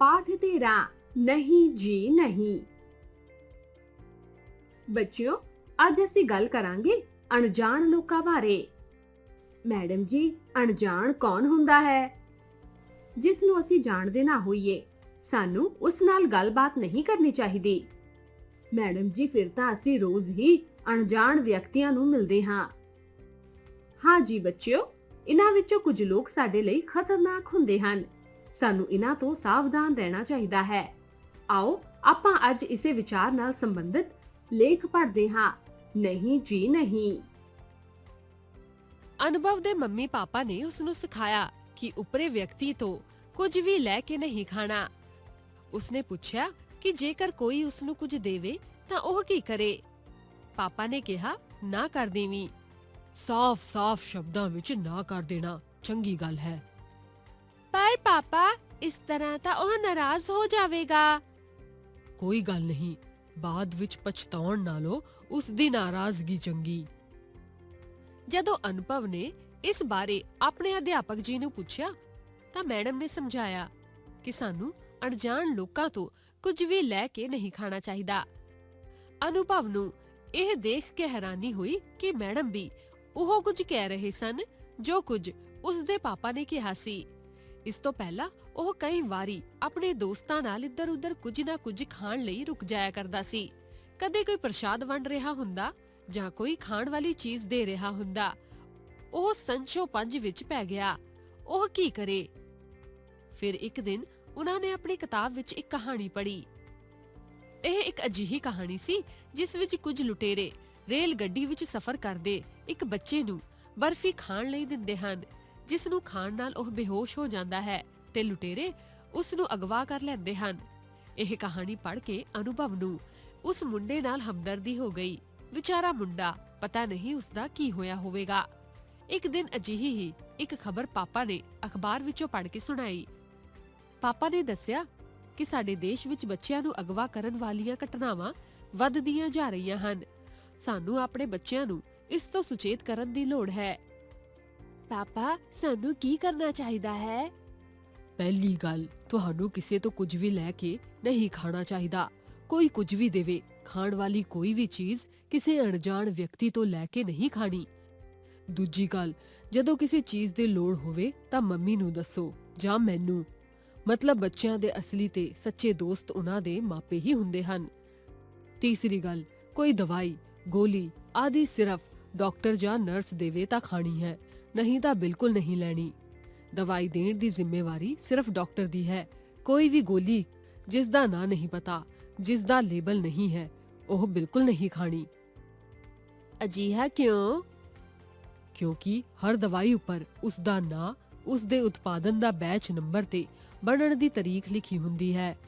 ਪਾਠ ਤੇਰਾ ਨਹੀਂ ਜੀ ਨਹੀਂ ਬੱਚਿਓ ਅੱਜ ਅਸੀਂ ਗੱਲ ਕਰਾਂਗੇ ਅਣਜਾਣ ਲੋਕਾਂ ਬਾਰੇ ਮੈਡਮ ਜੀ ਅਣਜਾਣ ਕੌਣ ਹੁੰਦਾ ਹੈ ਜਿਸ ਨੂੰ ਅਸੀਂ ਜਾਣਦੇ ਨਾ ਹੋਈਏ ਸਾਨੂੰ ਉਸ ਨਾਲ ਗੱਲਬਾਤ ਨਹੀਂ ਕਰਨੀ ਚਾਹੀਦੀ ਮੈਡਮ ਜੀ ਫਿਰ ਤਾਂ ਅਸੀਂ ਰੋਜ਼ ਹੀ ਅਣਜਾਣ ਵਿਅਕਤੀਆਂ ਨੂੰ ਮਿਲਦੇ ਹਾਂ ਹਾਂ ਜੀ ਬੱਚਿਓ ਇਹਨਾਂ ਵਿੱਚੋਂ ਕੁਝ ਲੋਕ ਸਾਡੇ ਲਈ ਖਤਰਨਾਕ ਹੁੰਦੇ ਹਨ ਸਾਨੂੰ ਇਹਨਾਂ ਤੋਂ ਸਾਵਧਾਨ ਰਹਿਣਾ ਚਾਹੀਦਾ ਹੈ। ਆਓ, ਆਪਾਂ ਅੱਜ ਇਸੇ ਵਿਚਾਰ ਨਾਲ ਸੰਬੰਧਿਤ ਲੇਖ ਪੜ੍ਹਦੇ ਹਾਂ। ਨਹੀਂ ਜੀ, ਨਹੀਂ। ਅਨੁਭਵ ਦੇ ਮੰਮੀ ਪਾਪਾ ਨੇ ਉਸ ਨੂੰ ਸਿਖਾਇਆ ਕਿ ਉਪਰੇ ਵਿਅਕਤੀ ਤੋਂ ਕੁਝ ਵੀ ਲੈ ਕੇ ਨਹੀਂ ਖਾਣਾ। ਉਸਨੇ ਪੁੱਛਿਆ ਕਿ ਜੇਕਰ ਕੋਈ ਉਸ ਨੂੰ ਕੁਝ ਦੇਵੇ, ਤਾਂ ਉਹ ਕੀ ਕਰੇ? ਪਾਪਾ ਨੇ ਕਿਹਾ, ਨਾ ਕਰ ਦੇਵੀਂ। ਸਾਫ਼-ਸਾਫ਼ ਸ਼ਬਦਾਂ ਵਿੱਚ ਨਾ ਕਰ ਦੇਣਾ। ਚੰਗੀ ਗੱਲ ਹੈ। ਪਰ ਪਾਪਾ ਇਸ ਤਰ੍ਹਾਂ ਤਾਂ ਉਹ ਨਾਰਾਜ਼ ਹੋ ਜਾਵੇਗਾ ਕੋਈ ਗੱਲ ਨਹੀਂ ਬਾਅਦ ਵਿੱਚ ਪਛਤਾਉਣ ਨਾਲੋਂ ਉਸ ਦੀ ਨਾਰਾਜ਼ਗੀ ਚੰਗੀ ਜਦੋਂ ਅਨੁਭਵ ਨੇ ਇਸ ਬਾਰੇ ਆਪਣੇ ਅਧਿਆਪਕ ਜੀ ਨੂੰ ਪੁੱਛਿਆ ਤਾਂ ਮੈਡਮ ਨੇ ਸਮਝਾਇਆ ਕਿ ਸਾਨੂੰ ਅਣਜਾਣ ਲੋਕਾਂ ਤੋਂ ਕੁਝ ਵੀ ਲੈ ਕੇ ਨਹੀਂ ਖਾਣਾ ਚਾਹੀਦਾ ਅਨੁਭਵ ਨੂੰ ਇਹ ਦੇਖ ਕੇ ਹੈਰਾਨੀ ਹੋਈ ਕਿ ਮੈਡਮ ਵੀ ਉਹ ਕੁਝ ਕਹਿ ਰਹੇ ਸਨ ਜੋ ਕੁਝ ਉਸ ਦੇ ਪਾਪਾ ਨੇ ਕਿਹਾ ਸੀ ਇਸ ਤੋਂ ਪਹਿਲਾਂ ਉਹ ਕਈ ਵਾਰੀ ਆਪਣੇ ਦੋਸਤਾਂ ਨਾਲ ਇੱਧਰ-ਉੱਧਰ ਕੁਝ ਨਾ ਕੁਝ ਖਾਣ ਲਈ ਰੁਕ ਜਾਇਆ ਕਰਦਾ ਸੀ। ਕਦੇ ਕੋਈ ਪ੍ਰਸ਼ਾਦ ਵੰਡ ਰਿਹਾ ਹੁੰਦਾ ਜਾਂ ਕੋਈ ਖਾਣ ਵਾਲੀ ਚੀਜ਼ ਦੇ ਰਿਹਾ ਹੁੰਦਾ, ਉਹ ਸੰਚੋ ਪੰਜ ਵਿੱਚ ਪੈ ਗਿਆ। ਉਹ ਕੀ ਕਰੇ? ਫਿਰ ਇੱਕ ਦਿਨ ਉਹਨਾਂ ਨੇ ਆਪਣੀ ਕਿਤਾਬ ਵਿੱਚ ਇੱਕ ਕਹਾਣੀ ਪੜ੍ਹੀ। ਇਹ ਇੱਕ ਅਜਿਹੀ ਕਹਾਣੀ ਸੀ ਜਿਸ ਵਿੱਚ ਕੁਝ ਲੁਟੇਰੇ ਰੇਲ ਗੱਡੀ ਵਿੱਚ ਸਫ਼ਰ ਕਰਦੇ ਇੱਕ ਬੱਚੇ ਨੂੰ ਬਰਫੀ ਖਾਣ ਲਈ ਦਿੰਦੇ ਹਨ। ਜਿਸ ਨੂੰ ਖਾਣ ਨਾਲ ਉਹ ਬੇਹੋਸ਼ ਹੋ ਜਾਂਦਾ ਹੈ ਤੇ ਲੁਟੇਰੇ ਉਸ ਨੂੰ ਅਗਵਾ ਕਰ ਲੈਂਦੇ ਹਨ। ਇਹ ਕਹਾਣੀ ਪੜ੍ਹ ਕੇ ਅਨੁਭਵ ਨੂੰ ਉਸ ਮੁੰਡੇ ਨਾਲ ਹਮਦਰਦੀ ਹੋ ਗਈ। ਵਿਚਾਰਾ ਮੁੰਡਾ ਪਤਾ ਨਹੀਂ ਉਸ ਦਾ ਕੀ ਹੋਇਆ ਹੋਵੇਗਾ। ਇੱਕ ਦਿਨ ਅਜਿਹੀ ਹੀ ਇੱਕ ਖਬਰ ਪਾਪਾ ਨੇ ਅਖਬਾਰ ਵਿੱਚੋਂ ਪੜ੍ਹ ਕੇ ਸੁਣਾਈ। ਪਾਪਾ ਨੇ ਦੱਸਿਆ ਕਿ ਸਾਡੇ ਦੇਸ਼ ਵਿੱਚ ਬੱਚਿਆਂ ਨੂੰ ਅਗਵਾ ਕਰਨ ਵਾਲੀਆਂ ਘਟਨਾਵਾਂ ਵੱਧਦੀਆਂ ਜਾ ਰਹੀਆਂ ਹਨ। ਸਾਨੂੰ ਆਪਣੇ ਬੱਚਿਆਂ ਨੂੰ ਇਸ ਤੋਂ ਸੁਚੇਤ ਕਰਨ ਦੀ ਲੋੜ ਹੈ। ਪਾਪਾ, ਸਾਨੂੰ ਕੀ ਕਰਨਾ ਚਾਹੀਦਾ ਹੈ? ਪਹਿਲੀ ਗੱਲ, ਤੁਹਾਨੂੰ ਕਿਸੇ ਤੋਂ ਕੁਝ ਵੀ ਲੈ ਕੇ ਨਹੀਂ ਖਾਣਾ ਚਾਹੀਦਾ। ਕੋਈ ਕੁਝ ਵੀ ਦੇਵੇ, ਖਾਣ ਵਾਲੀ ਕੋਈ ਵੀ ਚੀਜ਼ ਕਿਸੇ ਅਣਜਾਣ ਵਿਅਕਤੀ ਤੋਂ ਲੈ ਕੇ ਨਹੀਂ ਖਾਣੀ। ਦੂਜੀ ਗੱਲ, ਜਦੋਂ ਕਿਸੇ ਚੀਜ਼ ਦੀ ਲੋੜ ਹੋਵੇ ਤਾਂ ਮੰਮੀ ਨੂੰ ਦੱਸੋ, ਜਾਂ ਮੈਨੂੰ। ਮਤਲਬ ਬੱਚਿਆਂ ਦੇ ਅਸਲੀ ਤੇ ਸੱਚੇ ਦੋਸਤ ਉਹਨਾਂ ਦੇ ਮਾਪੇ ਹੀ ਹੁੰਦੇ ਹਨ। ਤੀਸਰੀ ਗੱਲ, ਕੋਈ ਦਵਾਈ, ਗੋਲੀ ਆਦਿ ਸਿਰਫ ਡਾਕਟਰ ਜਾਂ ਨਰਸ ਦੇਵੇ ਤਾਂ ਖਾਣੀ ਹੈ। ਨਹੀਂ ਤਾਂ ਬਿਲਕੁਲ ਨਹੀਂ ਲੈਣੀ। ਦਵਾਈ ਦੇਣ ਦੀ ਜ਼ਿੰਮੇਵਾਰੀ ਸਿਰਫ ਡਾਕਟਰ ਦੀ ਹੈ। ਕੋਈ ਵੀ ਗੋਲੀ, ਜਿਸ ਦਾ ਨਾਂ ਨਹੀਂ ਪਤਾ, ਜਿਸ ਦਾ ਲੇਬਲ ਨਹੀਂ ਹੈ, ਉਹ ਬਿਲਕੁਲ ਨਹੀਂ ਖਾਣੀ। ਅਜੀਹਾ ਕਿਉਂ? ਕਿਉਂਕਿ ਹਰ ਦਵਾਈ ਉੱਪਰ ਉਸ ਦਾ ਨਾਂ, ਉਸ ਦੇ ਉਤਪਾਦਨ ਦਾ ਬੈਚ ਨੰਬਰ ਤੇ ਬਣਨ ਦੀ ਤਾਰੀਖ ਲਿਖੀ ਹੁੰਦੀ ਹੈ।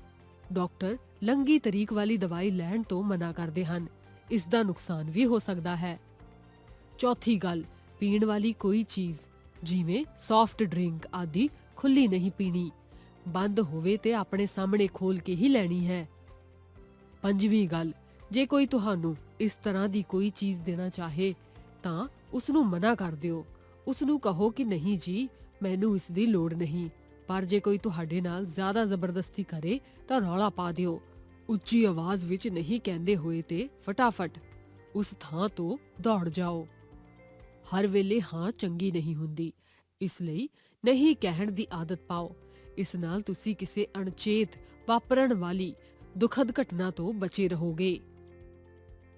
ਡਾਕਟਰ ਲੰਗੀ ਤਾਰੀਖ ਵਾਲੀ ਦਵਾਈ ਲੈਣ ਤੋਂ ਮਨਾ ਕਰਦੇ ਹਨ। ਇਸ ਦਾ ਨੁਕਸਾਨ ਵੀ ਹੋ ਸਕਦਾ ਹੈ। ਚੌਥੀ ਗੱਲ ਪੀਣ ਵਾਲੀ ਕੋਈ ਚੀਜ਼, ਜਿਵੇਂ ਸੌਫਟ ਡਰਿੰਕ ਆਦਿ ਖੁੱਲੀ ਨਹੀਂ ਪੀਣੀ। ਬੰਦ ਹੋਵੇ ਤੇ ਆਪਣੇ ਸਾਹਮਣੇ ਖੋਲ ਕੇ ਹੀ ਲੈਣੀ ਹੈ। ਪੰਜਵੀਂ ਗੱਲ, ਜੇ ਕੋਈ ਤੁਹਾਨੂੰ ਇਸ ਤਰ੍ਹਾਂ ਦੀ ਕੋਈ ਚੀਜ਼ ਦੇਣਾ ਚਾਹੇ, ਤਾਂ ਉਸ ਨੂੰ ਮਨਾ ਕਰ ਦਿਓ। ਉਸ ਨੂੰ ਕਹੋ ਕਿ ਨਹੀਂ ਜੀ, ਮੈਨੂੰ ਇਸ ਦੀ ਲੋੜ ਨਹੀਂ। ਪਰ ਜੇ ਕੋਈ ਤੁਹਾਡੇ ਨਾਲ ਜ਼ਿਆਦਾ ਜ਼ਬਰਦਸਤੀ ਕਰੇ, ਤਾਂ ਰੌਲਾ ਪਾ ਦਿਓ। ਉੱਚੀ ਆਵਾਜ਼ ਵਿੱਚ ਨਹੀਂ ਕਹਿੰਦੇ ਹੋਏ ਤੇ ਫਟਾਫਟ ਉਸ ਥਾਂ ਤੋਂ ਦੌੜ ਜਾਓ। ਹਰ ਵੇਲੇ ਹਾਂ ਚੰਗੀ ਨਹੀਂ ਹੁੰਦੀ। ਇਸ ਲਈ ਨਹੀਂ ਕਹਿਣ ਦੀ ਆਦਤ ਪਾਓ। ਇਸ ਨਾਲ ਤੁਸੀਂ ਕਿਸੇ ਅਣਚੇਤ, ਵਾਪਰਨ ਵਾਲੀ, ਦੁਖਦ ਘਟਨਾ ਤੋਂ ਬਚੇ ਰਹੋਗੇ।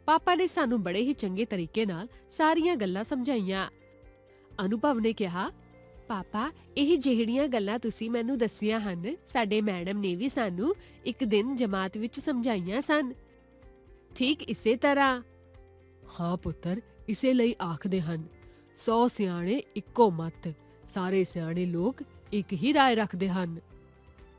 ਪਾਪਾ ਨੇ ਸਾਨੂੰ ਬੜੇ ਹੀ ਚੰਗੇ ਤਰੀਕੇ ਨਾਲ ਸਾਰੀਆਂ ਗੱਲਾਂ ਸਮਝਾਈਆਂ। ਅਨੁਭਵ ਨੇ ਕਿਹਾ, ਪਾਪਾ, ਇਹ ਜਿਹੜੀਆਂ ਗੱਲਾਂ ਤੁਸੀਂ ਮੈਨੂੰ ਦੱਸੀਆਂ ਹਨ, ਸਾਡੇ ਮੈਡਮ ਨੇ ਵੀ ਸਾਨੂੰ ਇੱਕ ਦਿਨ ਜਮਾਤ ਵਿੱਚ ਸਮਝਾਈਆਂ ਸਨ। ਠੀਕ ਇਸੇ ਤਰ੍ਹਾਂ। ਹਾਂ ਪੁੱਤਰ, ਇਸੇ ਲਈ ਆਖਦੇ ਹਨ। 100 ਸਿਆਣੇ ਇੱਕੋ ਮਤ ਸਾਰੇ ਸਿਆਣੇ ਲੋਕ ਇੱਕ ਹੀ ਰਾਏ ਰੱਖਦੇ ਹਨ।